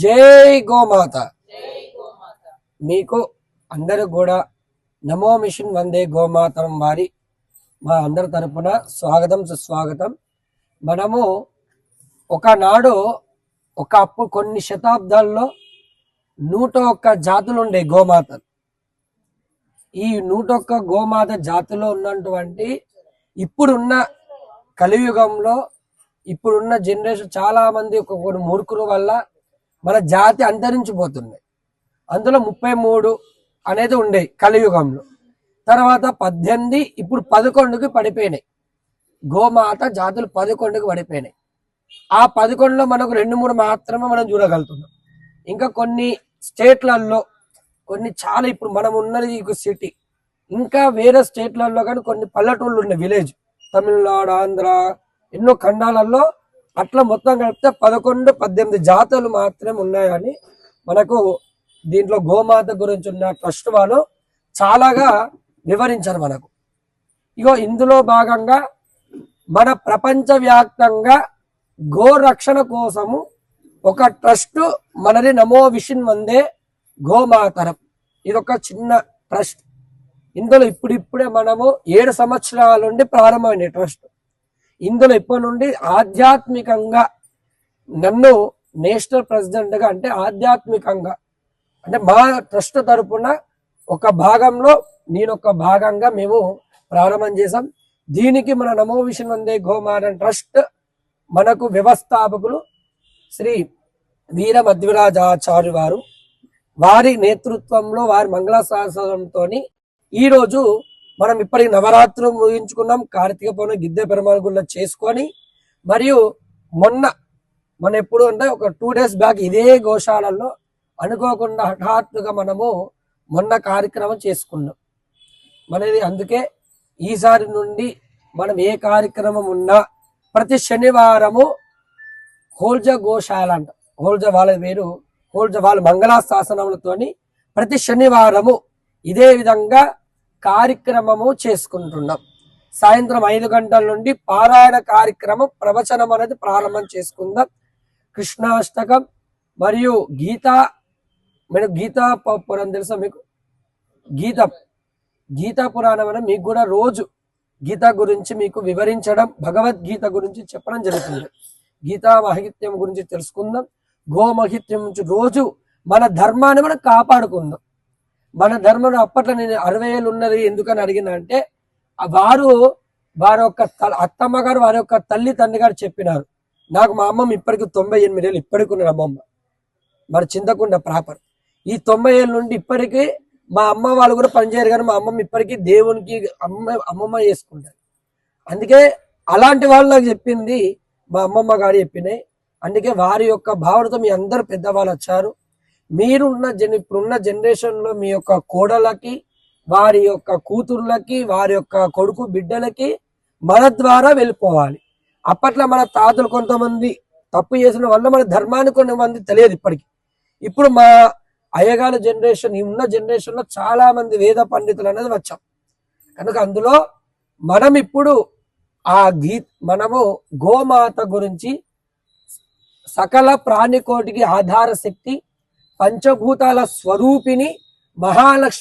జై గోమాత. మీకు అందరూ కూడా నమో మిషన్ వందే గోమాతం వారి మా అందరి తరపున స్వాగతం సుస్వాగతం. మనము ఒకనాడు ఒక అప్పుడు కొన్ని శతాబ్దాల్లో నూట ఒక్క జాతులు ఉండే గోమాతలు. ఈ నూట ఒక్క గోమాత జాతిలో ఉన్నటువంటి ఇప్పుడున్న కలియుగంలో ఇప్పుడున్న జనరేషన్ చాలా మంది మూర్ఖుల వల్ల మన జాతి అంతరించిపోతుంది అందులో ముప్పై మూడు అనేది ఉండే కలియుగంలో. తర్వాత పద్దెనిమిది ఇప్పుడు పదకొండుకి పడిపోయినాయి. గోమాత జాతులు పదకొండుకి పడిపోయినాయి. ఆ పదకొండులో మనకు రెండు మూడు మాత్రమే మనం చూడగలుగుతున్నాం. ఇంకా కొన్ని స్టేట్లలో కొన్ని చాలా ఇప్పుడు మనం ఉన్నది సిటీ. ఇంకా వేరే స్టేట్లలో కానీ కొన్ని పల్లెటూళ్ళు ఉన్నాయి విలేజ్. తమిళనాడు ఆంధ్ర ఎన్నో ఖండాలలో అట్లా మొత్తం కలిపితే పదకొండు పద్దెనిమిది జాతులు మాత్రమే ఉన్నాయని మనకు దీంట్లో గోమాత గురించి ఉన్న ట్రస్ట్ వాళ్ళు చాలాగా వివరించారు మనకు. ఇగో ఇందులో భాగంగా మన ప్రపంచవ్యాప్తంగా గో రక్షణ కోసము ఒక ట్రస్ట్ మనది నమో విషన్ వందే గోమాతరం ఇది ఒక చిన్న ట్రస్ట్. ఇందులో ఇప్పుడిప్పుడే మనము ఏడు సంవత్సరాల నుండి ప్రారంభమైన ట్రస్ట్. ఇందులో ఇప్పటి నుండి ఆధ్యాత్మికంగా నన్ను నేషనల్ ప్రెసిడెంట్గా అంటే ఆధ్యాత్మికంగా అంటే మా ట్రస్ట్ తరపున ఒక భాగంలో నేను ఒక భాగంగా మేము ప్రారంభం చేశాం. దీనికి మన నమో విషన్ వందే గోమారన్ ట్రస్ట్ మనకు వ్యవస్థాపకులు శ్రీ వీర మధ్వరాజాచార్య వారు. వారి నేతృత్వంలో వారి మంగళ ఈ ఈరోజు మనం ఇప్పటికి నవరాత్రులు ముగించుకున్నాం కార్తీక పౌర్ణమి గిద్దె పెరుమాళగుల్లో చేసుకొని మరియు మొన్న మన ఎప్పుడు అంటే ఒక టూ డేస్ బ్యాక్ ఇదే గోశాలలో అనుకోకుండా హఠాత్తుగా మనము మొన్న కార్యక్రమం చేసుకున్నాం. మనది అందుకే ఈసారి నుండి మనం ఏ కార్యక్రమం ఉన్నా ప్రతి శనివారము హోల్జ గోశాల అంట. హోల్జ వాళ్ళ పేరు హోల్జ వాళ్ళ మంగళాశాసనములతోని ప్రతి శనివారము ఇదే విధంగా కార్యక్రమము చేసుకుంటున్నాం. సాయంత్రం ఐదు గంటల నుండి పారాయణ కార్యక్రమం ప్రవచనం అనేది ప్రారంభం చేసుకుందాం. కృష్ణాష్టకం మరియు గీత మీరు గీతా పురాణం తెలుసా మీకు? గీత గీతా పురాణం అనేది మీకు కూడా రోజు గీత గురించి మీకు వివరించడం భగవద్గీత గురించి చెప్పడం జరుగుతుంది. గీతా మహిత్యం గురించి తెలుసుకుందాం. గోమహిత్యం నుంచి రోజు మన ధర్మాన్ని మనం కాపాడుకుందాం. మన ధర్మం అప్పట్లో నేను అరవై ఏళ్ళు ఉన్నది ఎందుకని అడిగిన అంటే వారు వారి యొక్క అత్తమ్మ గారు వారి యొక్క తల్లి తండ్రి గారు చెప్పినారు. నాకు మా అమ్మమ్మ ఇప్పటికి తొంభై ఎనిమిది ఏళ్ళు ఇప్పటికి ఉన్నది అమ్మమ్మ. మరి చింతకుండా ప్రాపర్. ఈ తొంభై ఏళ్ళ నుండి ఇప్పటికీ మా అమ్మ వాళ్ళు కూడా పనిచేయరు కానీ మా అమ్మమ్మ ఇప్పటికీ దేవునికి అమ్మ అమ్మమ్మ చేసుకుంటారు. అందుకే అలాంటి వాళ్ళు నాకు చెప్పింది మా అమ్మమ్మ గారు చెప్పినాయి. అందుకే వారి యొక్క భావనతో మీ అందరు పెద్దవాళ్ళు వచ్చారు. మీరున్న జన్ ఇప్పుడున్న జనరేషన్లో మీ యొక్క కోడలకి వారి యొక్క కూతుర్లకి వారి యొక్క కొడుకు బిడ్డలకి మన ద్వారా వెళ్ళిపోవాలి. అప్పట్లో మన తాతలు కొంతమంది తప్పు చేసిన వల్ల మన ధర్మాన్ని కొంతమంది తెలియదు ఇప్పటికి. ఇప్పుడు మా అయ్యగాల జనరేషన్ ఉన్న జనరేషన్లో చాలా మంది వేద పండితులు అనేది వచ్చాం. కనుక అందులో మనం ఇప్పుడు ఆ గీ మనము గోమాత గురించి సకల ప్రాణికోటికి ఆధార శక్తి పంచభూతాల స్వరూపిణి మహాలక్ష్మి